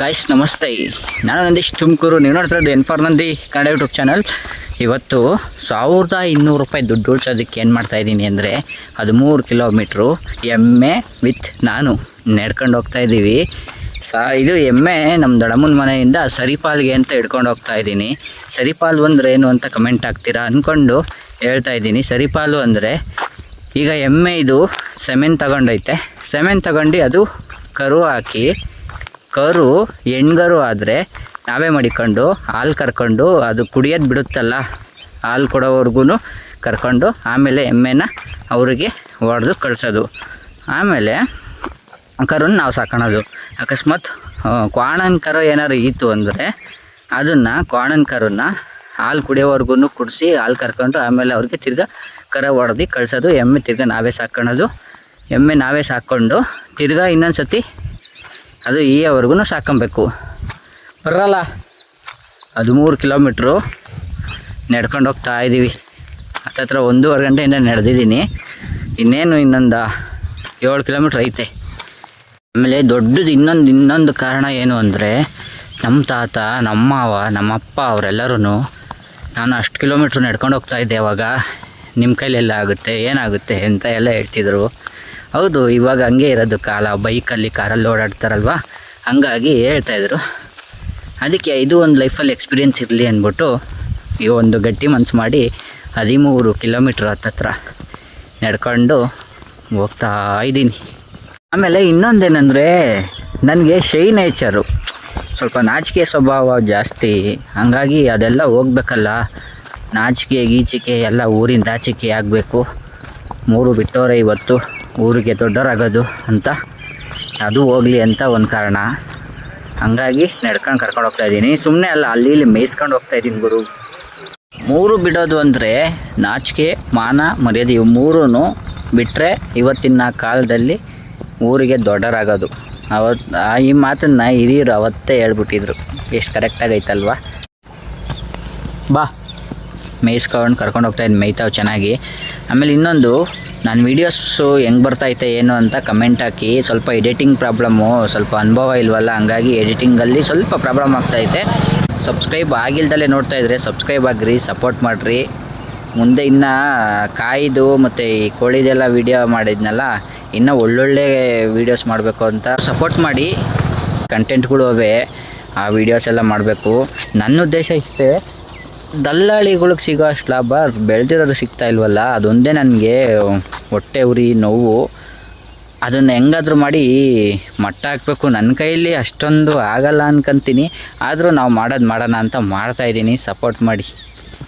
Guys ನಮಸ್ತೆ. ನಾನು ನಂದೀಶ್ ತುಮಕೂರು. ನೀವು ನೋಡ್ತಾ ಇರೋದು ಎನ್ಫಾರ್ ನಂದಿ ಕನ್ನಡ ಯೂಟ್ಯೂಬ್ ಚಾನಲ್. ಇವತ್ತು ಸಾವಿರದ ಇನ್ನೂರು ರೂಪಾಯಿ ದುಡ್ಡು ಉಳಿಸೋದಕ್ಕೆ ಏನು ಮಾಡ್ತಾ ಇದ್ದೀನಿ ಅಂದರೆ ಹದಿಮೂರು ಕಿಲೋಮೀಟ್ರು ಎಮ್ಮೆ ವಿತ್ ನಾನು ನಡ್ಕೊಂಡು ಹೋಗ್ತಾ ಇದ್ದೀವಿ. ಸಾ, ಇದು ಎಮ್ಮೆ ನಮ್ಮ ದೊಡ್ಡಮ್ಮನ ಮನೆಯಿಂದ ಸರಿಪಾಲ್ಗೆ ಅಂತ ಹಿಡ್ಕೊಂಡು ಹೋಗ್ತಾ ಇದ್ದೀನಿ. ಸರಿಪಾಲು ಅಂದರೆ ಏನು ಅಂತ ಕಮೆಂಟ್ ಹಾಕ್ತೀರಾ ಅಂದ್ಕೊಂಡು ಹೇಳ್ತಾ ಇದ್ದೀನಿ. ಸರಿಪಾಲು ಅಂದರೆ ಈಗ ಎಮ್ಮೆ ಇದು ಸೆಮೆನ್ ತಗೊಂಡೈತೆ. ಸೆಮೆನ್ ತಗೊಂಡು ಅದು ಕರು ಹಾಕಿ ಕರು ಹೆಣ್ಗರು ಆದರೆ ನಾವೇ ಮಡಿಕೊಂಡು ಹಾಲು ಕರ್ಕೊಂಡು ಅದು ಕುಡಿಯೋದು ಬಿಡುತ್ತಲ್ಲ. ಹಾಲು ಕೊಡೋವರೆಗೂ ಕರ್ಕೊಂಡು ಆಮೇಲೆ ಎಮ್ಮೆನ ಅವರಿಗೆ ಹೊಡೆದು ಕಳಿಸೋದು. ಆಮೇಲೆ ಕರುನ ನಾವು ಸಾಕೋಣದು. ಅಕಸ್ಮಾತ್ ಕ್ವಾಣನ್ ಕರು ಏನಾದ್ರು ಇತ್ತು ಅಂದರೆ ಅದನ್ನು ಕ್ವಾಣನ್ ಕರುನ ಹಾಲು ಕುಡಿಯೋವರೆಗೂ ಕುಡಿಸಿ ಹಾಲು ಕರ್ಕೊಂಡು ಆಮೇಲೆ ಅವ್ರಿಗೆ ತಿರ್ಗಾ ಕರ ಹೊಡೆದು ಕಳಿಸೋದು. ಎಮ್ಮೆ ತಿರ್ಗಾ ನಾವೇ ಸಾಕೋಣದು. ಎಮ್ಮೆ ನಾವೇ ಸಾಕ್ಕೊಂಡು ತಿರ್ಗಾ ಇನ್ನೊಂದು ಸತಿ ಅದು ಈವರೆಗೂ ಸಾಕೊಬೇಕು. ಬರಲ್ಲ. ಹದಿಮೂರು ಕಿಲೋಮೀಟ್ರು ನಡ್ಕೊಂಡು ಹೋಗ್ತಾ ಇದ್ದೀವಿ. ಹತ್ತತ್ರ ಒಂದೂವರೆ ಗಂಟೆಯಿಂದ ನಡೆದಿದ್ದೀನಿ. ಇನ್ನೇನು ಇನ್ನೊಂದು ಏಳು ಕಿಲೋಮೀಟ್ರ್ ಐತೆ. ಆಮೇಲೆ ದೊಡ್ಡದು ಇನ್ನೊಂದು ಇನ್ನೊಂದು ಕಾರಣ ಏನು ಅಂದರೆ ನಮ್ಮ ತಾತ, ನಮ್ಮ ಅವ ನಮ್ಮಪ್ಪ ಅವರೆಲ್ಲರೂ ನಾನು ಅಷ್ಟು ಕಿಲೋಮೀಟ್ರ್ ನಡ್ಕೊಂಡು ಹೋಗ್ತಾ ಇದ್ದೆ ಅವಾಗ. ನಿಮ್ಮ ಕೈಲೆಲ್ಲ ಆಗುತ್ತೆ, ಏನಾಗುತ್ತೆ ಅಂತ ಎಲ್ಲ ಹೇಳ್ತಿದ್ರು. ಹೌದು, ಇವಾಗ ಹಂಗೆ ಇರೋದು ಕಾಲ. ಬೈಕಲ್ಲಿ ಕಾರಲ್ಲಿ ಓಡಾಡ್ತಾರಲ್ವ? ಹಂಗಾಗಿ ಹೇಳ್ತಾಯಿದ್ರು ಅದಕ್ಕೆ ಇದು ಒಂದು ಲೈಫಲ್ಲಿ ಎಕ್ಸ್ಪೀರಿಯೆನ್ಸ್ ಇರಲಿ ಅಂದ್ಬಿಟ್ಟು ಈ ಒಂದು ಗಟ್ಟಿ ಮನ್ಸು ಮಾಡಿ ಹದಿಮೂರು ಕಿಲೋಮೀಟ್ರ್ ಹತ್ತತ್ರ ನಡ್ಕೊಂಡು ಹೋಗ್ತಾ ಇದ್ದೀನಿ. ಆಮೇಲೆ ಇನ್ನೊಂದೇನೆಂದರೆ, ನನಗೆ ಶೈ ನೇಚರು ಸ್ವಲ್ಪ ನಾಚಿಕೆ ಸ್ವಭಾವ ಜಾಸ್ತಿ. ಹಾಗಾಗಿ ಅದೆಲ್ಲ ಹೋಗ್ಬೇಕಲ್ಲ. ನಾಚಿಕೆ, ಗೀಚಿಕೆ ಎಲ್ಲ ಊರಿಂದ ಆಚಿಕೆ ಆಗಬೇಕು. ಮೂರು ಬಿಟ್ಟವರೆ ಇವತ್ತು. ಊರಿಗೆ ದೊಡ್ಡವರಾಗೋದು ಅಂತ. ಅದು ಹೋಗಲಿ ಅಂತ ಒಂದು ಕಾರಣ. ಹಂಗಾಗಿ ನಡ್ಕೊಂಡು ಕರ್ಕೊಂಡು ಹೋಗ್ತಾ ಇದ್ದೀನಿ. ಸುಮ್ಮನೆ ಅಲ್ಲ, ಅಲ್ಲಿ ಇಲ್ಲಿ ಮೇಯಿಸ್ಕೊಂಡು ಹೋಗ್ತಾ ಇದ್ದೀನಿ ಗುರು. ಮೂರು ಬಿಡೋದು ಅಂದರೆ ನಾಚಿಕೆ, ಮಾನ, ಮರ್ಯಾದೆ ಇವು ಮೂರೂ ಬಿಟ್ಟರೆ ಇವತ್ತಿನ ಕಾಲದಲ್ಲಿ ಊರಿಗೆ ದೊಡ್ಡರಾಗೋದು ಅವತ್ತು ಈ ಮಾತನ್ನು ಹಿರಿಯರು ಅವತ್ತೇ ಹೇಳ್ಬಿಟ್ಟಿದ್ರು. ಎಷ್ಟು ಕರೆಕ್ಟಾಗೈತಲ್ವಾ ಬಾ. ಮೇಯಿಸ್ಕೊಂಡು ಕರ್ಕೊಂಡು ಹೋಗ್ತಾ ಇದ್ದೀನಿ, ಮೇಯ್ತಾವೆ ಚೆನ್ನಾಗಿ. ಆಮೇಲೆ ಇನ್ನೊಂದು ನಾನು ವೀಡಿಯೋಸು ಹೆಂಗೆ ಬರ್ತೈತೆ ಏನು ಅಂತ ಕಮೆಂಟ್ ಹಾಕಿ. ಸ್ವಲ್ಪ ಎಡಿಟಿಂಗ್ ಪ್ರಾಬ್ಲಮ್ಮು ಸ್ವಲ್ಪ ಅನುಭವ ಇಲ್ವಲ್ಲ, ಹಂಗಾಗಿ ಎಡಿಟಿಂಗಲ್ಲಿ ಸ್ವಲ್ಪ ಪ್ರಾಬ್ಲಮ್ ಆಗ್ತೈತೆ ಸಬ್ಸ್ಕ್ರೈಬ್ ಆಗಿಲ್ದಲೇ ನೋಡ್ತಾ ಇದ್ರೆ ಸಬ್ಸ್ಕ್ರೈಬ್ ಆಗಿರಿ ಸಪೋರ್ಟ್ ಮಾಡಿರಿ. ಮುಂದೆ ಇನ್ನು ಕಾಯ್ದು ಮತ್ತು ಈ ಕೋಳಿದೆಲ್ಲ ವೀಡಿಯೋ ಮಾಡಿದ್ನಲ್ಲ, ಇನ್ನೂ ಒಳ್ಳೊಳ್ಳೆ ವೀಡಿಯೋಸ್ ಮಾಡಬೇಕು ಅಂತ ಸಪೋರ್ಟ್ ಮಾಡಿ. ಕಂಟೆಂಟ್ಗಳು ಅವೇ, ಆ ವೀಡಿಯೋಸ್ ಎಲ್ಲ ಮಾಡಬೇಕು. ನನ್ನ ಉದ್ದೇಶ ಇಷ್ಟೇ ದಲ್ಲಾಳಿಗಳಿಗೆ ಸಿಗೋ ಅಷ್ಟು ಲಾಭ ಬೆಳೆದಿರೋದು ಸಿಗ್ತಾ ಇಲ್ವಲ್ಲ? ಅದೊಂದೇ ನನಗೆ ಹೊಟ್ಟೆ ಉರಿ, ನೋವು. ಅದನ್ನು ಹೆಂಗಾದರೂ ಮಾಡಿ ಮಟ್ಟ ಹಾಕಬೇಕು. ನನ್ನ ಕೈಯಲ್ಲಿ ಅಷ್ಟೊಂದು ಆಗಲ್ಲ ಅನ್ಕೊಂತೀನಿ. ಆದರೂ ನಾವು ಮಾಡೋದು ಮಾಡೋಣ ಅಂತ ಮಾಡ್ತಾಯಿದ್ದೀನಿ ಸಪೋರ್ಟ್ ಮಾಡಿ.